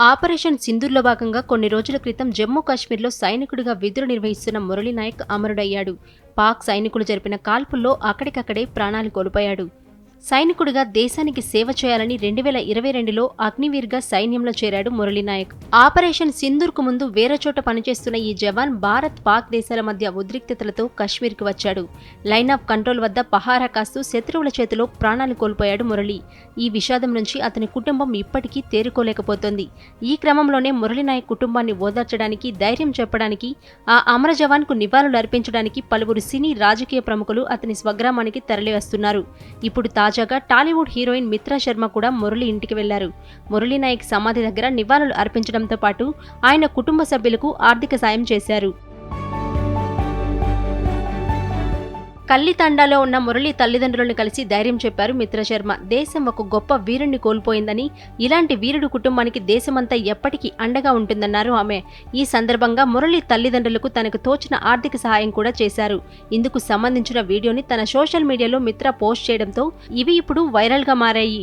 Operation సింధూర్లో భాగంగా కొన్ని రోజుల క్రితం జమ్మూ కాశ్మీర్లో సైనికుడిగా విధులు నిర్వహిస్తున్న మురళీ నాయక్ అమరుడయ్యాడు. పాక్ సైనికులు జరిపిన కాల్పుల్లో అక్కడికక్కడే ప్రాణాలు కోల్పోయాడు. సైనికుడిగా దేశానికి సేవ చేయాలని రెండు వేల ఇరవై రెండులో అగ్నివీర్గా సైన్యంలో చేరాడు మురళీనాయక్. ఆపరేషన్ సింధూర్కు ముందు వేరే చోట పనిచేస్తున్న ఈ జవాన్ భారత్ పాక్ దేశాల మధ్య ఉద్రిక్తతలతో కశ్మీర్కి వచ్చాడు. లైన్ ఆఫ్ కంట్రోల్ వద్ద పహారా కాస్తూ శత్రువుల చేతిలో ప్రాణాలు కోల్పోయాడు మురళి. ఈ విషాదం నుంచి అతని కుటుంబం ఇప్పటికీ తేరుకోలేకపోతోంది. ఈ క్రమంలోనే మురళీనాయక్ కుటుంబాన్ని ఓదార్చడానికి ధైర్యం చెప్పడానికి ఆ అమర జవాన్కు నివాళులు అర్పించడానికి పలువురు సినీ రాజకీయ ప్రముఖులు అతని స్వగ్రామానికి తరలివస్తున్నారు. ఇప్పుడు తాజాగా టాలీవుడ్ హీరోయిన్ మిత్రా శర్మ కూడా మురళి ఇంటికి వెళ్ళారు. మురళీ నాయక్ సమాధి దగ్గర నివాళులు అర్పించడంతో పాటు ఆయన కుటుంబ సభ్యులకు ఆర్థిక సాయం చేశారు. కల్లితండాలో ఉన్న మురళి తల్లిదండ్రులను కలిసి ధైర్యం చెప్పారు మిత్రశర్మ. దేశం ఒక గొప్ప వీరుణ్ణి కోల్పోయిందని ఇలాంటి వీరుడు కుటుంబానికి దేశమంతా ఎప్పటికీ అండగా ఉంటుందన్నారు ఆమె. ఈ సందర్భంగా మురళి తల్లిదండ్రులకు తనకు తోచిన ఆర్థిక సహాయం కూడా చేశారు. ఇందుకు సంబంధించిన వీడియోని తన సోషల్ మీడియాలో మిత్ర పోస్ట్ చేయడంతో ఇవి ఇప్పుడు వైరల్గా మారాయి.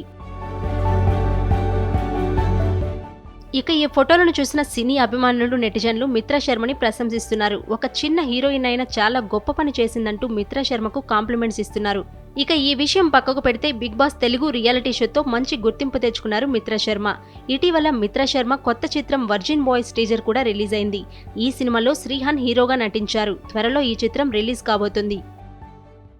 ఇక ఈ ఫోటోలను చూసిన సినీ అభిమానులు నెటిజన్లు మిత్ర శర్మని ప్రశంసిస్తున్నారు. ఒక చిన్న హీరోయిన్ అయినా చాలా గొప్ప పని చేసిందంటూ మిత్ర శర్మకు కాంప్లిమెంట్స్ ఇస్తున్నారు. ఇక ఈ విషయం పక్కకు పెడితే బిగ్ బాస్ తెలుగు రియాలిటీ షోతో మంచి గుర్తింపు తెచ్చుకున్నారు మిత్ర శర్మ. ఇటీవల మిత్ర శర్మ కొత్త చిత్రం వర్జిన్ బాయ్స్ టీజర్ కూడా రిలీజ్ అయింది. ఈ సినిమాలో శ్రీహాన్ హీరోగా నటించారు. త్వరలో ఈ చిత్రం రిలీజ్ కాబోతుంది.